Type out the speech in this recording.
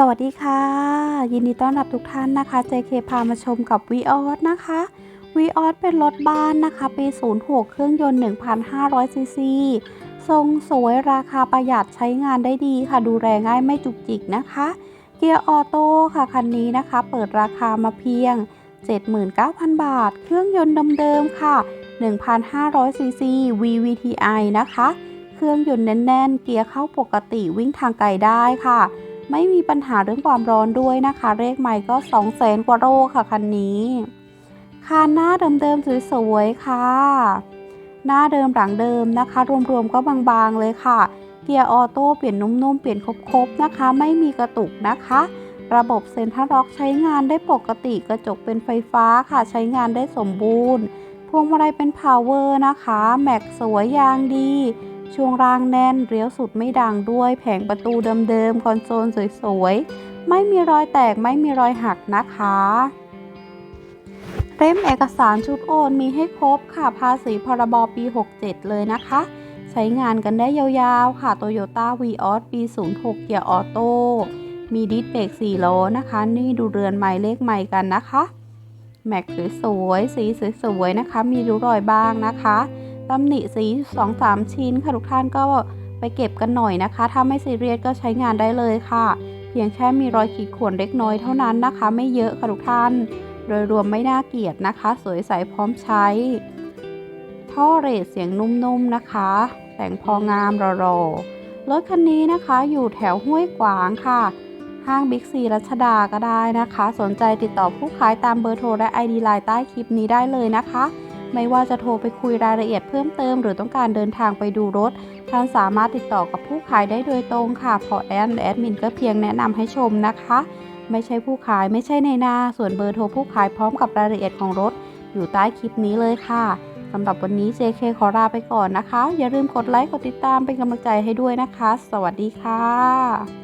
สวัสดีค่ะ ยินดีต้อนรับทุกท่านนะคะ JK พามาชมกับ v ีออสนะคะ v ีออสเป็นรถบ้านนะคะ ปี 06 เครื่องยนต์ 1,500 ซีซี ทรงสวยราคาประหยัดใช้งานได้ดีค่ะ ดูแลง่ายไม่จุกจิกนะคะ เกียร์ออโต้ค่ะ คันนี้นะคะ เปิดราคามาเพียง 79,000 บาท เครื่องยนต์เดิมๆค่ะ 1,500 ซีซี VVTi นะคะ เครื่องยนต์แน่นๆ เกียร์เข้าปกติวิ่งทางไกลได้ค่ะ ไม่มีปัญหาเรื่องความร้อนด้วยนะคะ เลขใหม่ก็2 0 0แสนกว่าโลค่ะคันนี้คานหน้าเดิมๆสวยๆค่ะ หน้าเดิมหลังเดิมนะคะ รวมๆก็บางๆเลยค่ะเกียร์ออโต้เปลี่ยนนุ่มๆเปลี่ยนครบๆนะคะ ไม่มีกระตุกนะคะ ระบบเซ็นทรัลล็อกใช้งานได้ปกติกระจกเป็นไฟฟ้าค่ะ ใช้งานได้สมบูรณ์พวงมาลัยเป็นพาวเวอร์นะคะ แม็กสวยยางดี ช่วงล่างแน่นเลี้ยวสุดไม่ดังด้วยแผงประตูเดิมๆคอนโซลสวยๆ ไม่มีรอยแตกไม่มีรอยหักนะคะเล่มเอกสารชุดโอนมีให้ครบค่ะภาษีพรบปี 67 เลยนะคะ ใช้งานกันได้ยาวๆ ค่ะ Toyota v ีออสปี 06 เกียร์ออโต้มีดิสเบรก4ล้อนะคะ นี่ดูเรือนใหม่เลขใหม่กันนะคะ แม็กสวยๆสีสวยๆนะคะ มีริ้วรอยบ้างนะคะ ตำหนิสี2-3ชิ้นค่ะทุกท่านก็ไปเก็บกันหน่อยนะคะ ถ้าไม่ซีเรียสก็ใช้งานได้เลยค่ะ เพียงแค่มีรอยขีดข่วนเล็กน้อยเท่านั้นนะคะ ไม่เยอะค่ะทุกท่าน โดยรวมไม่น่าเกลียดนะคะ สวยใสพร้อมใช้ ท่อเรทเสียงนุ่มๆนะคะ แต่งพองามรอๆรถคันนี้นะคะอยู่แถวห้วยขวางค่ะห้างบิ๊กซีรัชดาก็ได้นะคะ สนใจติดต่อผู้ขายตามเบอร์โทรและ ID ไลน์ใต้คลิปนี้ได้เลยนะคะ ไม่ว่าจะโทรไปคุยรายละเอียดเพิ่มเติม หรือต้องการเดินทางไปดูรถ ท่านสามารถติดต่อกับผู้ขายได้โดยตรงค่ะเพราะแอนและแอดมินก็เพียงแนะนำให้ชมนะคะ ไม่ใช่ผู้ขายไม่ใช่ในหน้า ส่วนเบอร์โทรผู้ขายพร้อมกับรายละเอียดของรถ อยู่ใต้คลิปนี้เลยค่ะสำหรับวันนี้ JK ขอลาไปก่อนนะคะ อย่าลืมกดไลค์กดติดตามเป็นกำลังใจให้ด้วยนะคะ สวัสดีค่ะ